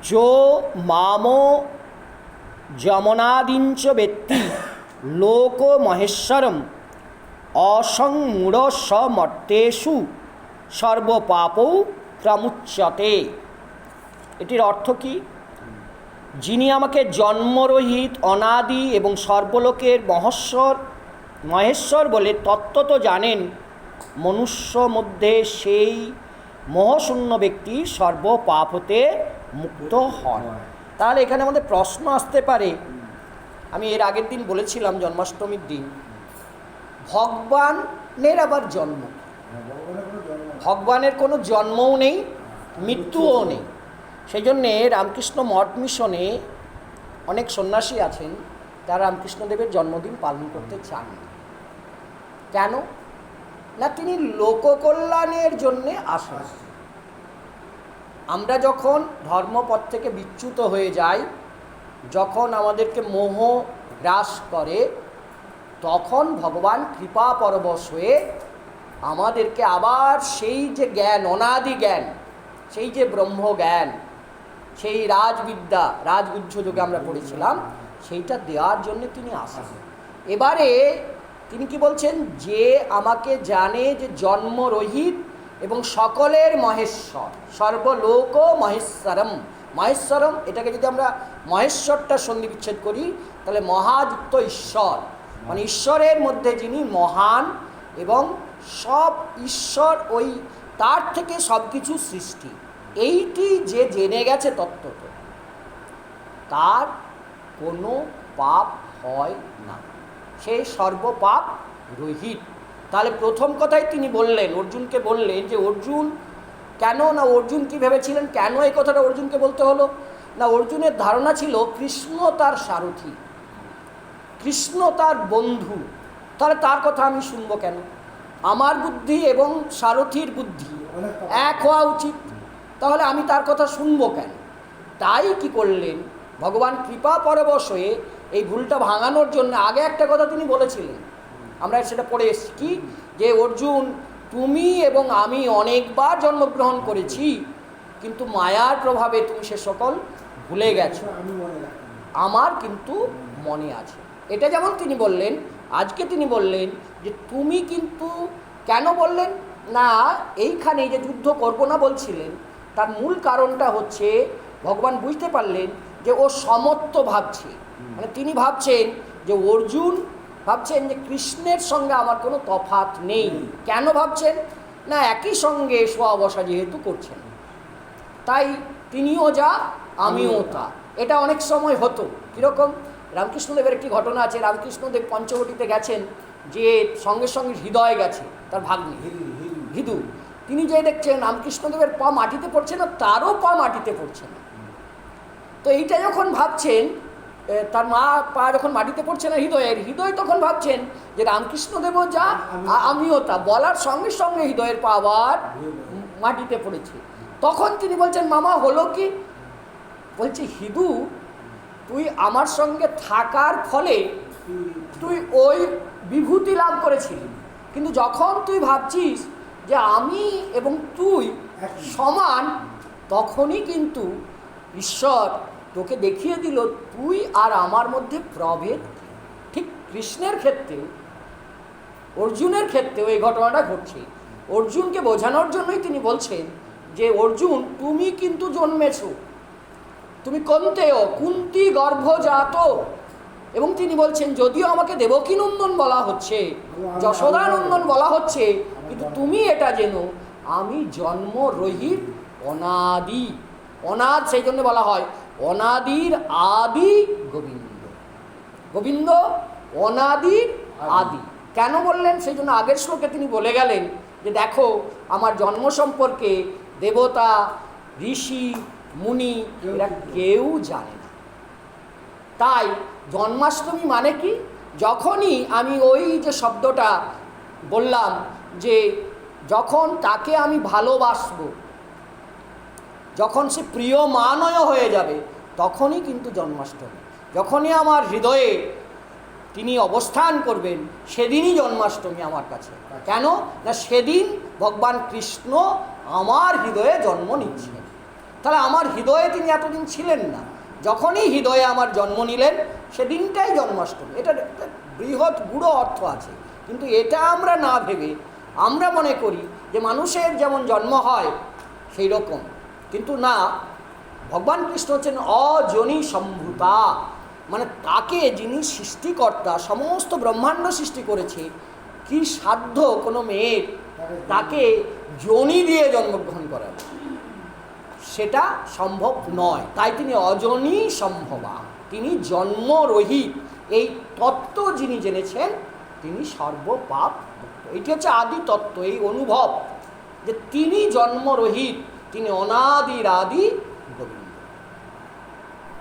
যো মাম যমনাদিঞ্চ ব্যক্তি লোক মহেশ্বরম অসংমূঢ় সমর্তেষু সর্বপাপৌ প্রমুচ্যতে এটির অর্থ কি যিনি আমাকে জন্মরহিত অনাদি এবং সর্বলোকের মহস্বর মহেশ্বর বলে তত্ত্ব তো জানেন মনুষ্য মধ্যে সেই মোহশূন্য ব্যক্তি সর্বপাপ হতে মুক্ত হন। তাহলে এখানে আমাদের প্রশ্ন আসতে পারে। আমি এর আগের দিন বলেছিলাম জন্মাষ্টমীর দিন। ভগবানের আবার জন্ম ভগবানের কোনো জন্মও নেই, মৃত্যুও নেই। সেই জন্যে রামকৃষ্ণ মঠ মিশনে অনেক সন্ন্যাসী আছেন, তারা রামকৃষ্ণদেবের জন্মদিন পালন করতে চান। কেন? না তিনি লোককল্যাণের জন্যে আসেন। আমরা যখন ধর্মপথ থেকে বিচ্যুত হয়ে যাই, যখন আমাদেরকে মোহ গ্রাস করে, তখন ভগবান কৃপা পরবশ হয়ে আমাদেরকে আবার সেই যে জ্ঞান, অনাদি জ্ঞান, সেই যে ব্রহ্ম জ্ঞান, সেই রাজবিদ্যা রাজগুজ্জ যুগে আমরা পড়েছিলাম, সেইটা দেওয়ার জন্য তিনি আসেন। এবারে তিনি কি বলছেন? যে আমাকে জানে যে জন্মরহিত এবং সকলের মহেশ্বর, সর্বলোক মহেশ্বরম। মহেশ্বরম, এটাকে যদি আমরা মহেশ্বরটা সন্ধি বিচ্ছেদ করি, তাহলে মহাযুক্ত ঈশ্বর। মানে ঈশ্বরের মধ্যে যিনি মহান এবং সব ঈশ্বর ওই তার থেকে সব কিছু সৃষ্টি। এইটি যে জেনে গেছে তত্ত্বত, তার কোনো পাপ হয় না। সে সর্বপাপ রহিত। তাহলে প্রথম কথাই তিনি বললেন, অর্জুনকে বললেন যে, অর্জুন, কেন না অর্জুন কি ভেবেছিলেন? কেন এই কথাটা অর্জুনকে বলতে হলো? না, অর্জুনের ধারণা ছিল কৃষ্ণ তার সারথি, কৃষ্ণ তার বন্ধু। তাহলে তার কথা আমি শুনব কেন? আমার বুদ্ধি এবং সারথির বুদ্ধি এক হওয়া উচিত। তাহলে আমি তার কথা শুনব কেন? তাই কি করলেন? ভগবান কৃপা পরবশ হয়ে এই ভুলটা ভাঙানোর জন্য আগে একটা কথা তিনি বলেছিলেন। আমরা সেটা পড়ে এসেছি। কি? যে, অর্জুন, তুমি এবং আমি অনেকবার জন্মগ্রহণ করেছি, কিন্তু মায়ার প্রভাবে তুমি সে সকল ভুলে গেছো। আমি আমার কিন্তু মনে আছে। এটা যেমন তিনি বললেন, আজকে তিনি বললেন যে, তুমি কিন্তু কেন বললেন? না এইখানে যে যুদ্ধ করব না বলছিলেন, তার মূল কারণটা হচ্ছে ভগবান বুঝতে পারলেন যে, ও সমত্ব ভাবছে। মানে তিনি ভাবছেন যে, অর্জুন ভাবছেন যে কৃষ্ণের সঙ্গে আমার কোনো তফাত নেই। কেন ভাবছেন? না একই সঙ্গে শোয়া বসা যেহেতু করছেন। তাই তিনিও যা আমিও তা। এটা অনেক সময় হতো। কীরকম? রামকৃষ্ণদেবের একটি ঘটনা আছে। রামকৃষ্ণদেব পঞ্চবটিতে গেছেন যে সঙ্গে সঙ্গে হৃদয় গেছে তার ভাগ্নি। হিদু তিনি যে দেখছেন রামকৃষ্ণদেবের পা মাটিতে পড়ছে না তারও পা মাটিতে পড়ছে না। তো এইটা যখন ভাবছেন তার মা পা যখন মাটিতে পড়ছে না হৃদয়ের হৃদয় তখন ভাবছেন যে রামকৃষ্ণদেবও যা আমিও তা। বলার সঙ্গে সঙ্গে হৃদয়ের পা আবার মাটিতে পড়েছে। তখন তিনি বলছেন মামা হলো কি? বলছে হিদু তুই আমার সঙ্গে থাকার ফলে তুই ওই বিভূতি লাভ করেছিলি। কিন্তু যখন তুই ভাবছিস যে আমি এবং তুই সমান তখনই কিন্তু ঈশ্বর তোকে দেখিয়ে দিল তুই আর আমার মধ্যে প্রভেদ। ঠিক কৃষ্ণের ক্ষেত্রেও, অর্জুনের ক্ষেত্রেও এই ঘটনাটা ঘটছে। অর্জুনকে বোঝানোর জন্যই তিনি বলছেন যে, অর্জুন, তুমি কিন্তু জন্মেছ। তুমি কন্তেও কুন্তি গর্ভজাত। এবং তিনি বলছেন, যদিও আমাকে দেবকী নন্দন বলা হচ্ছে, যশোদা নন্দন বলা হচ্ছে, কিন্তু তুমি এটা যেন আমি জন্ম রহিত অনাদি। অনাদ সেই জন্য বলা হয়। অনাদির আদি গোবিন্দ। গোবিন্দ অনাদির আদি। কেন বললেন? সেই জন্য আগের শ্লোকে তিনি বলে গেলেন যে দেখো আমার জন্ম সম্পর্কে দেবতা ঋষি মুনি এরা কেউ জানে না। তাই জন্মাষ্টমী মানে কি? যখনই আমি ওই যে শব্দটা বললাম যে যখন তাকে আমি ভালোবাসবো যখন সে প্রিয় মানয় হয়ে যাবে, তখনই কিন্তু জন্মাষ্টমী। যখনই আমার হৃদয়ে তিনি অবস্থান করবেন, সেদিনই জন্মাষ্টমী আমার কাছে। কেন? না, সেদিন ভগবান কৃষ্ণ আমার হৃদয়ে জন্ম নিচ্ছিলেন তাহলে আমার হৃদয়ে তিনি এতদিন ছিলেন না। যখনই হৃদয়ে আমার জন্ম নিলেন, সেদিনটাই জন্মাষ্টমী। এটা বৃহৎ গুড়ো অর্থ আছে। কিন্তু এটা আমরা না ভেবে আমরা মনে করি যে মানুষের যেমন জন্ম হয় সেই রকম কিন্তু না, ভগবান কৃষ্ণ হচ্ছেন অজনী সম্ভূতা। মানে তাকে যিনি সৃষ্টিকর্তা, সমস্ত ব্রহ্মাণ্ড সৃষ্টি করেছে, কি সাধ্য কোনো মেয়ের তাকে জনি দিয়ে জন্মগ্রহণ করাবে সেটা সম্ভব নয়। তাই তিনি অজনী সম্ভবা। তিনি জন্মরহিত এই তত্ত্ব যিনি জেনেছেন, তিনি সর্বপাপ এটি হচ্ছে আদি তত্ত্ব, এই অনুভব যে তিনি জন্মরহিত তিনি অনাদির আদি